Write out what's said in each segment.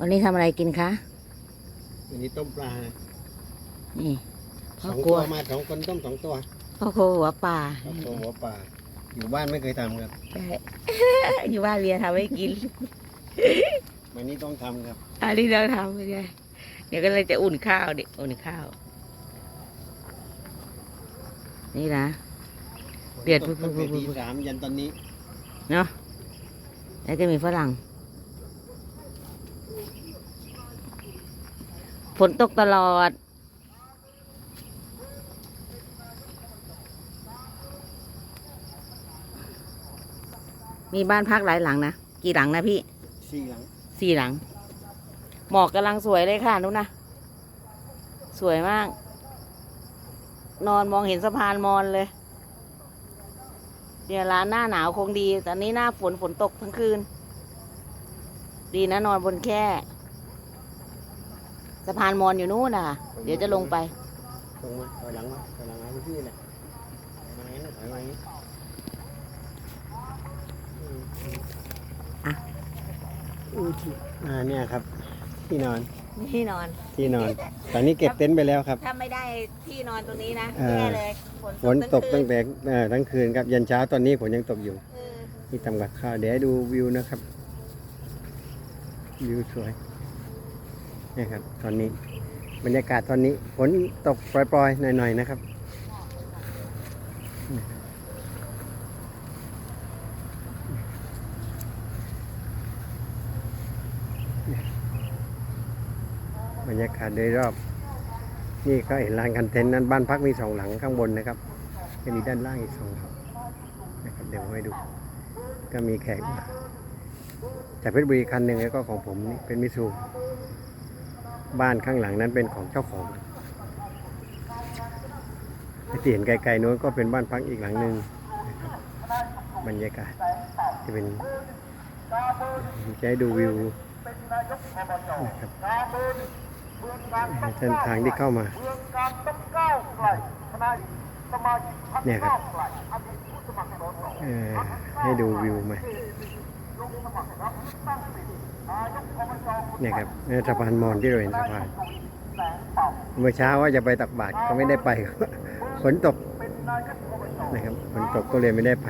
วันนี้ทำอะไรกินคะ วันนี้ต้มปลานี่สพ่อองครัตัววมาสองคนต้มสองตัวพ่อครัวหัวป่าสองตัวหัวปลาอยู่บ้านไม่เคยทำครับใช่ อยู่บ้านเรียนทำให้กิน วันนี้ต้องทำครับอันนี้เราทำไม่ได้เดี๋ยวก็เลยจะอุ่นข้าวดิอุ่นข้าว นี่นะ เดือดตกตั้งแต่ตีสามยันตอนนี้เนาะแล้วก็มีฝรั่ง ฝนตกตลอด มีบ้านพักหลายหลังนะ กี่หลังนะพี่ สี่หลัง สี่หลัง หมอกกำลังสวยเลยค่ะนุ้นนะสวยมาก นอนมองเห็นสะพานมอนเลยเนี่ยร้านหน้าหนาวคงดี ตอนนี้หน้าฝนฝนตกทั้งคืน ดีนะนอนบนแค่ สะพานมอนอยู่นู่นน่ะเดี๋ยวจะลงไปตรงมาถอยหลังมาถอยหลังมาพี่เลยถอยมาอย่างนี้ถอยมาอย่างนี้อะอืมอ่าเนี่ยครับ ที่นอนที่นอน ที่นอน ตอนนี้เก็บเต็นท์ไปแล้วครับ ถ้าไม่ได้ที่นอนตรงนี้นะเออแย่เลยฝนตกตั้งแต่เอ่อทั้งคืนครับยันเช้าตอนนี้ฝนยังตกอยู่เออนี่ทำกับข้าวเดี๋ยวให้ดูวิวนะครับ วิวสวย นี่ครับตอนนี้บรรยากาศตอนนี้ฝนตกปล่อยๆ หน่อยๆนะครับ บรรยากาศโดยรอบ นี่ก็เห็นลานกันเต็นท์นั้นบ้านพักมีสองหลังข้างบนนะครับจะมีด้านล่างอีกสองหลังนะครับเดี๋ยวให้ดู ก็มีแขกจากเพชรบุรีคันหนึ่งแล้วก็ของผมนี่เป็นมิซู บ้านข้างหลังนั้นเป็นของเจ้าของที่เห็นไกลๆโน้นก็เป็นบ้านพักอีกหลังหนึ่งบรรยากาศที่เป็นจะให้ดูวิวนะครับเส้นทางที่เข้ามาเนี่ยครับให้ดูวิวไหมา เนี่ยครับนี่สะพานมอนที่เราเห็นสะพานเมื่อเช้าว่าจะไปตักบาตรก็ไม่ได้ไปฝนตกนะครับฝนตกก็เลยไม่ได้ไป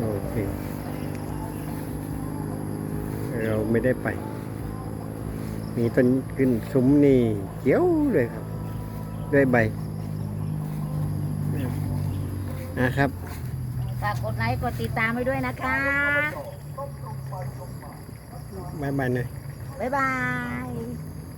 โอเคเราไม่ได้ไป มีต้นขึ้นซุ้มนี่เขียวเลยครับ ด้วยใบนะครับ ฝากกดไลค์กดติดตามไว้ด้วยนะคะบายบายหน่อย บ๊ายบาย